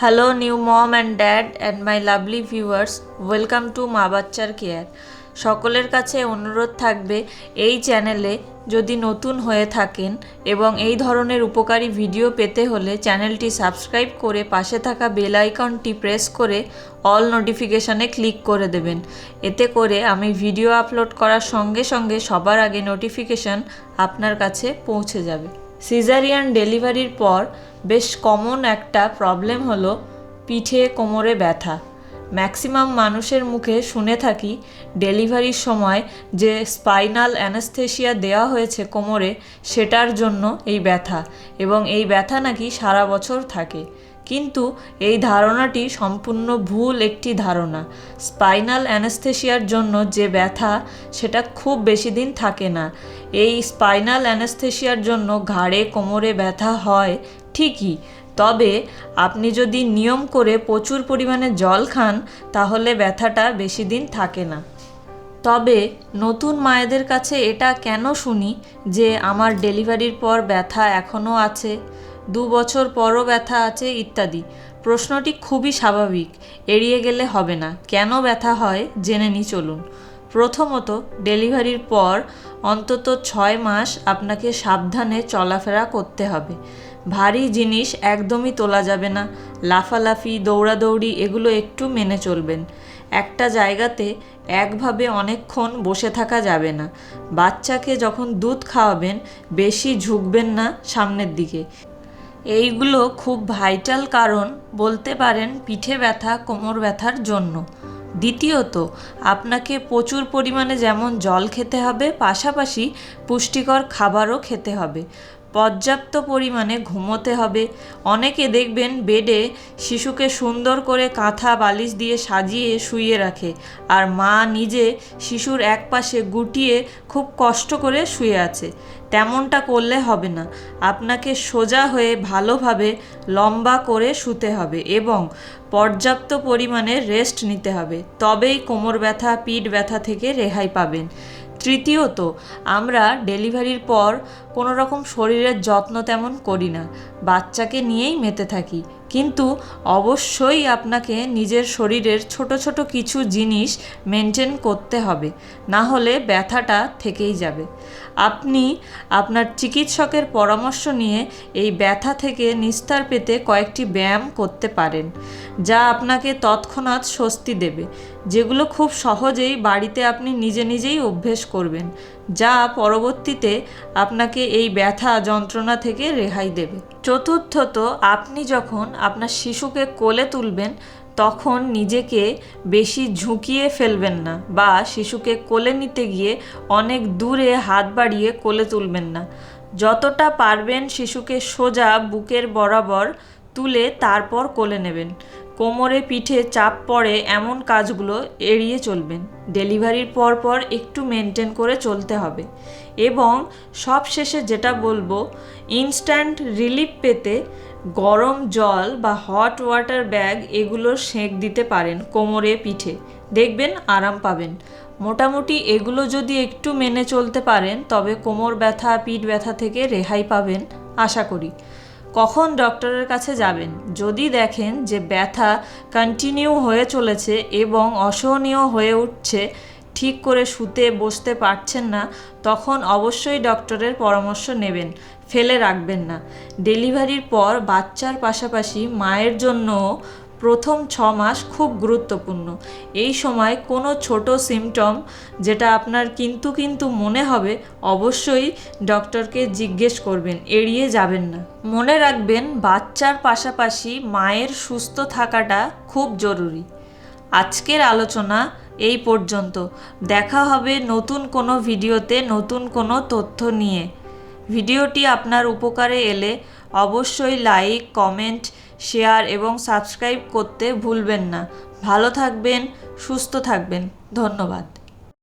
Hello new mom and dad and my lovely viewers welcome to মা বাচ্চার care সকলের কাছে অনুরোধ থাকবে, এই চ্যানেলে যদি নতুন হয়ে থাকেন এবং এই ধরনের উপকারী ভিডিও পেতে হলে চ্যানেলটি সাবস্ক্রাইব করে পাশে থাকা বেল আইকনটি প্রেস করে অল নোটিফিকেশানে ক্লিক করে দেবেন। এতে করে আমি ভিডিও আপলোড করার সঙ্গে সঙ্গে সবার আগে নোটিফিকেশান আপনার কাছে পৌঁছে যাবে। সিজারিয়ান ডেলিভারির পর বেশ কমন একটা প্রবলেম হলো পিঠে কোমরে ব্যথা। ম্যাক্সিমাম মানুষের মুখে শুনে থাকি ডেলিভারির সময় যে স্পাইনাল অ্যানাস্থেশিয়া দেওয়া হয়েছে কোমরে, সেটার জন্য এই ব্যথা এবং এই ব্যথা নাকি সারা বছর থাকে। কিন্তু এই ধারণাটি সম্পূর্ণ ভুল একটি ধারণা। স্পাইনাল অ্যানেস্থেশিয়ার জন্য যে ব্যথা, সেটা খুব বেশি দিন থাকে না। এই স্পাইনাল অ্যানেস্থেশিয়ার জন্য ঘাড়ে কোমরে ব্যথা হয় ঠিকই, তবে আপনি যদি নিয়ম করে প্রচুর পরিমাণে জল খান, তাহলে ব্যথাটা বেশি দিন থাকে না। তবে নতুন মায়েদের কাছে এটা কেন শুনি যে আমার ডেলিভারির পর ব্যথা এখনও আছে? দু বছর পরও ব্যথা আছে ইত্যাদি। প্রশ্নটি খুবই স্বাভাবিক, এড়িয়ে গেলে হবে না। কেন ব্যথা হয় জেনে নি চলুন। প্রথমত, ডেলিভারির পর অন্তত ছয় মাস আপনাকে সাবধানে চলাফেরা করতে হবে। ভারী জিনিস একদমই তোলা যাবে না। লাফালাফি, দৌড়াদৌড়ি এগুলো একটু মেনে চলবেন। একটা জায়গাতে একভাবে অনেকক্ষণ বসে থাকা যাবে না। বাচ্চাকে যখন দুধ খাওয়াবেন, বেশি ঝুঁকবেন না সামনের দিকে। এইগুলো খুব ভাইটাল কারণ বলতে পারেন পিঠে ব্যথা, কোমর ব্যথার জন্য। দ্বিতীয়ত, আপনাকে প্রচুর পরিমাণে যেমন জল খেতে হবে, পাশাপাশি পুষ্টিকর খাবারও খেতে হবে। পর্যাপ্ত পরিমাণে ঘুমোতে হবে। অনেকে দেখবেন বেডে শিশুকে সুন্দর করে কাঁথা, বালিশ দিয়ে সাজিয়ে শুইয়ে রাখে আর মা নিজে শিশুর এক পাশে গুটিয়ে খুব কষ্ট করে শুয়ে আছে। তেমনটা করলে হবে না। আপনাকে সোজা হয়ে ভালোভাবে লম্বা করে শুতে হবে এবং পর্যাপ্ত পরিমাণে রেস্ট নিতে হবে। তবেই কোমর ব্যথা, পিঠ ব্যথা থেকে রেহাই পাবেন। তৃতীয়ত, আমরা ডেলিভারির পর কোনো রকম শরীরের যত্ন তেমন করি না। বাচ্চাকে নিয়েই মেতে থাকি। কিন্তু অবশ্যই আপনাকে নিজের শরীরের ছোট ছোট কিছু জিনিস মেনটেন করতে হবে, না হলে ব্যথাটা থেকেই যাবে। আপনি আপনার চিকিৎসকের পরামর্শ নিয়ে এই ব্যথা থেকে নিস্তার পেতে কয়েকটি ব্যায়াম করতে পারেন, যা আপনাকে তৎক্ষণাৎ স্বস্তি দেবে, যেগুলো খুব সহজেই বাড়িতে আপনি নিজে নিজেই অভ্যেস করবেন, যা পরবর্তীতে আপনাকে এই ব্যথা যন্ত্রণা থেকে রেহাই দেবে। চতুর্থত, আপনি যখন আপনার শিশুকে কোলে তুলবেন, তখন নিজেকে বেশি ঝুঁকিয়ে ফেলবেন না বা শিশুকে কোলে নিতে গিয়ে অনেক দূরে হাত বাড়িয়ে কোলে তুলবেন না। যতটা পারবেন শিশুকে সোজা বুকের বরাবর তুলে তারপর কোলে নেবেন। কোমরে পিঠে চাপ পড়ে এমন কাজগুলো এড়িয়ে চলবেন। ডেলিভারির পর পর একটু মেনটেন করে চলতে হবে। এবং সব শেষে যেটা বলব ইনস্ট্যান্ট রিলিফ পেতে গরম জল বা হট ওয়াটার ব্যাগ এগুলো সেঁক দিতে পারেন কোমরে পিঠে। দেখবেন আরাম পাবেন। মোটামুটি এগুলো যদি একটু মেনে চলতে পারেন, তবে কোমর ব্যথা, পিঠ ব্যথা থেকে রেহাই পাবেন, আশা করি। কখন ডক্টরের কাছে যাবেন? যদি দেখেন যে ব্যথা কন্টিনিউ হয়ে চলেছে এবং অসহনীয় হয়ে উঠছে, ঠিক করে শুতে বসতে পারছেন না, তখন অবশ্যই ডক্টরের পরামর্শ নেবেন, ফেলে রাখবেন না। ডেলিভারির পর বাচ্চার পাশাপাশি মায়ের জন্য প্রথম ছ মাস খুব গুরুত্বপূর্ণ। এই সময় কোনো ছোট সিমটম যেটা আপনার কিন্তু কিন্তু মনে হবে, অবশ্যই ডক্টরকে জিজ্ঞেস করবেন, এড়িয়ে যাবেন না। মনে রাখবেন, বাচ্চার পাশাপাশি মায়ের সুস্থ থাকাটা খুব জরুরি। আজকের আলোচনা এই পর্যন্ত। দেখা হবে নতুন কোনো ভিডিওতে নতুন কোনো তথ্য নিয়ে। ভিডিওটি আপনার উপকারে এলে অবশ্যই লাইক, কমেন্ট শেয়ার এবং সাবস্ক্রাইব করতে ভুলবেন না। ভালো থাকবেন সুস্থ থাকবেন। ধন্যবাদ।